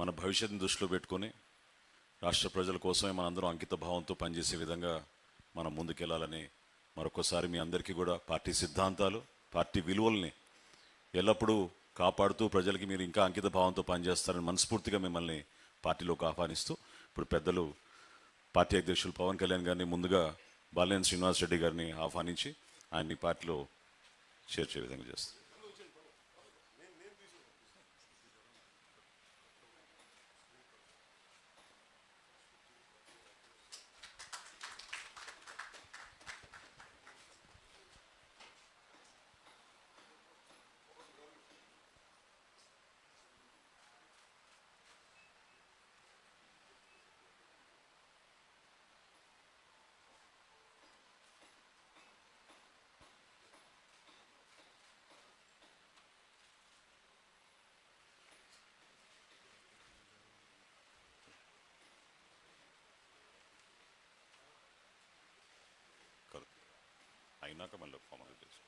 మన భవిష్యత్తుని దృష్టిలో పెట్టుకొని రాష్ట్ర ప్రజల కోసమే మనందరం అంకిత భావంతో పనిచేసే విధంగా మనం ముందుకెళ్ళాలని మరొకసారి మీ అందరికీ కూడా పార్టీ సిద్ధాంతాలు పార్టీ విలువల్ని ఎల్లప్పుడూ కాపాడుతూ ప్రజలకి మీరు ఇంకా అంకిత భావంతో పనిచేస్తారని మనస్ఫూర్తిగా మిమ్మల్ని పార్టీలోకి ఆహ్వానిస్తూ ఇప్పుడు పెద్దలు పార్టీ అధ్యక్షులు పవన్ కళ్యాణ్ గారిని ముందుగా బాలినేని శ్రీనివాస్ రెడ్డి గారిని ఆహ్వానించి ఆయన్ని పార్టీలో చేర్చే విధంగా చేస్తారు కాదు. అయినాక మళ్ళీ ఫార్మల్గా తెలుసు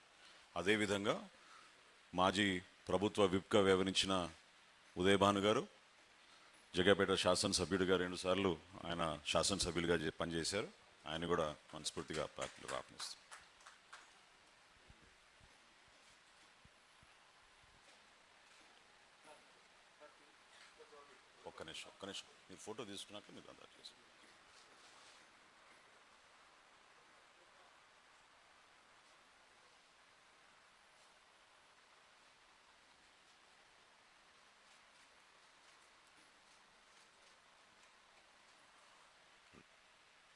అదేవిధంగా మాజీ ప్రభుత్వ విప్గా వ్యవహరించిన ఉదయభాను గారు జగపేట శాసనసభ్యుడిగా రెండుసార్లు ఆయన శాసనసభ్యులుగా పనిచేశారు. ఆయన కూడా మనస్ఫూర్తిగా పార్టీలు ఆహ్వానిస్తాం. ఒక్క నిమిషం ఒక్క నిమిషం. మీరు ఫోటో తీసుకున్నాక మీరు అంతా చేస్తారు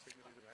రాత్రి కూడా